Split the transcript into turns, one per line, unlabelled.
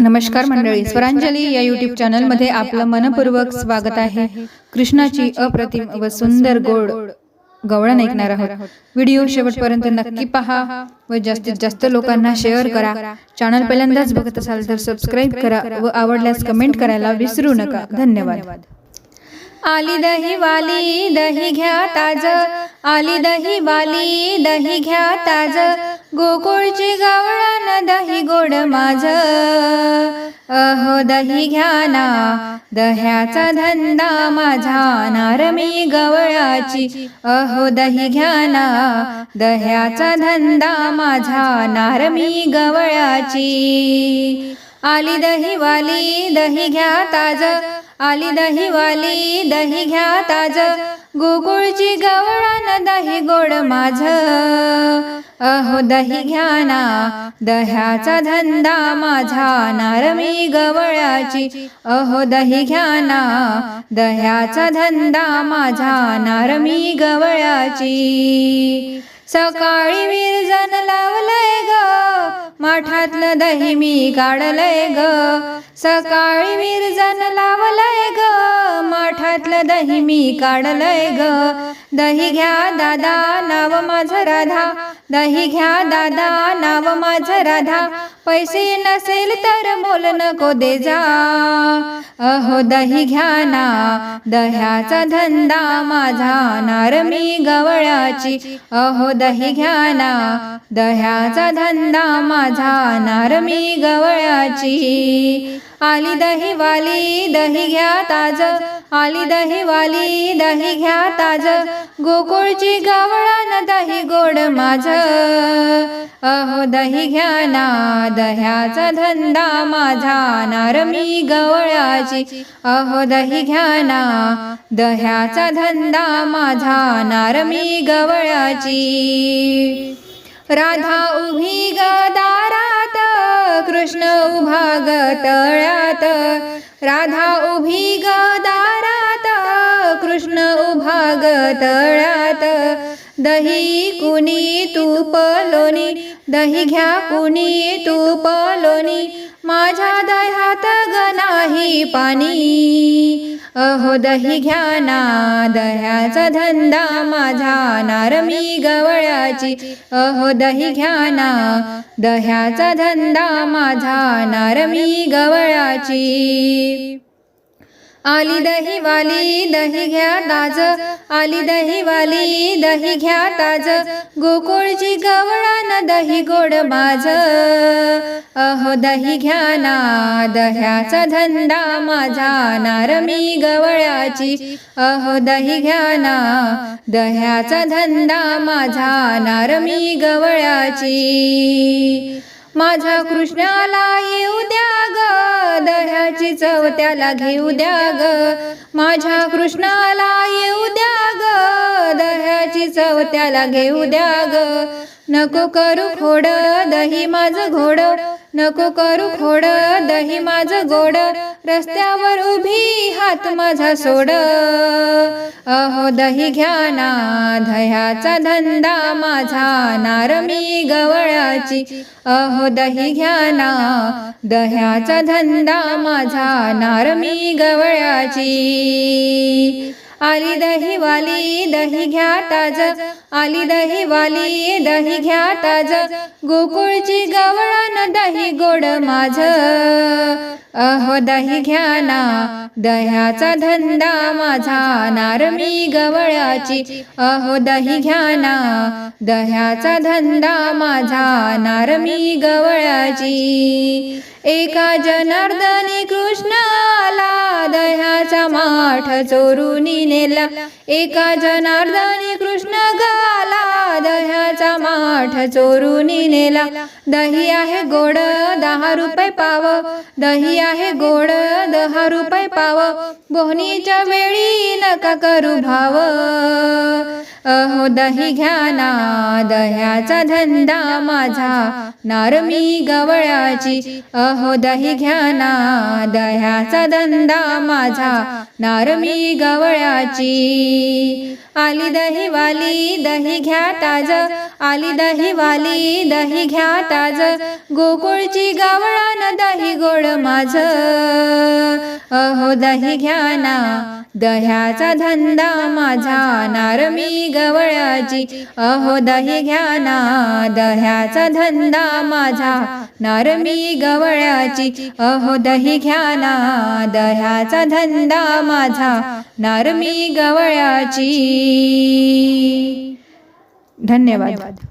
नमस्कार मंडळी. स्वरांजली या युट्यूब चॅनलमध्ये आपलं मनपूर्वक स्वागत आहे. कृष्णाची अप्रतिम व सुंदर गोड गवळण ऐकणार आहोत. व्हिडिओ शेवटपर्यंत नक्की पहा व जास्तीत जास्त लोकांना शेअर करा. चॅनल पहिल्यांदाच बघत असाल तर सबस्क्राईब करा व आवडल्यास कमेंट करायला विसरू नका. धन्यवाद. आली दही वाली दही घ्या ताज. आली दही वाली दही घ्या ताज. गोकुळची गवळण दही गोड माझ. अहो दही घ्या ना. दह्याचा धंदा माझा. नार मी गवळाची. अहो दही घ्या ना. दह्याचा धंदा माझा. नार मी गवळाची. आली दही वाली दही घ्या ताज. आली दही वाली दही घ्या ताज. गुगुळची गवळान दही गोड माझ. अहो दही घ्या ना दह्याचा धंदा माझा. नार मी गवळाची अहो दही घ्या ना दह्याचा धंदा माझा. नार मी गवळाची सकाळी विरजन लावलंय ग माठातलं दही मी काढलंय ग. सकाळी विरजन लावलंय ग. माठातलं दही मी काढलंय ग. दही घ्या दादा नाव माझं राधा. दही घ्या दादा नाव माझं राधा. पैसे नसेल तर मोल नको दे जा. अहो दही घ्या ना. दह्याचा धंदा माझा. नार मी गवळाची अहो दही घ्या ना. दह्याचा धंदा माझा. नार मी गवळाची आली दही वाली दही घ्या ताज. आली दही वाली दही घ्या ताज. गोकुळची गावळान दही गोड माझ. अहो दही घ्या ना दह्याचा धंदा माझा. नार मी गवळाची. अहो दही घ्या ना दह्याचा धंदा माझा. नार मी गवळाची. राधा उभी ग दारात कृष्ण उभा ग तळ्यात राधा उभी ग उभा तळात तळ्यात दही कुणी तूप लोणी दही घ्या कुणी तूप लोणी माझ्या दह्यात ग नाही पाणी. अहो दही घ्या ना दह्याचा धंदा माझा नार मी गवळ्याची. अहो दही घ्या ना दह्याचा धंदा माझा नार मी गवळाची आली दही वाली दही घ्या ताज. आली दही वाली दही घ्या ताज. गोकुळची गवळान दही गोड माझ अहो दही घ्या ना दह्याचा धंदा माझा. नार मी गवळ्याची. अहो दही घ्या ना दह्याचा धंदा माझा. नार मी गवळ्याची. माझ्या कृष्णाला येऊ द्या ग दह्याची चव त्याला घेऊ द्या ग. माझ्या कृष्णाला येऊ द्या ग दह्याची चव त्याला घेऊ द्या ग. नको करू खोड दही माझं घोड. नको करू खोड. दही माझं गोड. रस्त्यावर उभी हात माझा सोड. अहो दही घ्या ना. दह्याचा धंदा माझा. नार मी गवळाची. अहो दही घ्या ना. दह्याचा धंदा माझा. नार मी गवळाची. आली दही वाली दही घ्या ताज. आली दही वाली दही घ्या ताज. गोकुळची गवळण दही गोड माझ अहो दही घ्या ना दह्याचा धंदा माझा. नार मी गवळाची अहो दही घ्या ना दह्याचा धंदा माझा. नार मी गवळाची एका जनार्दनी कृष्ण काठ चोरून नेला. एका जनार्दनी कृष्ण गाला दह्याचा माठ चोरून नेला. दही आहे गोड दहा रुपये पाव. दही आहे गोड दहा रुपये पाव. बोहनीच्या वेळी नका करू भाव. अहो दही घ्या ना दह्याचा धंदा माझा. नारमी गवळ्याची. अहो दही घ्या ना दह्याचा धंदा माझा. नारमी गवळ्याची. आली दही वाली दही घ्या ताज. आली दही वाली दही घ्या ताज. गोकुळची गावळान दही गोड माझ. अहो दही घ्या ना दह्याचा धंदा माझा नारमी गवळ्याची अहो दही घ्या ना. दह्याचा धंदा माझा नारमी गवळ्याची अहो दही घ्या ना. दह्याचा धंदा माझा नारमी गवळ्याची धन्यवाद.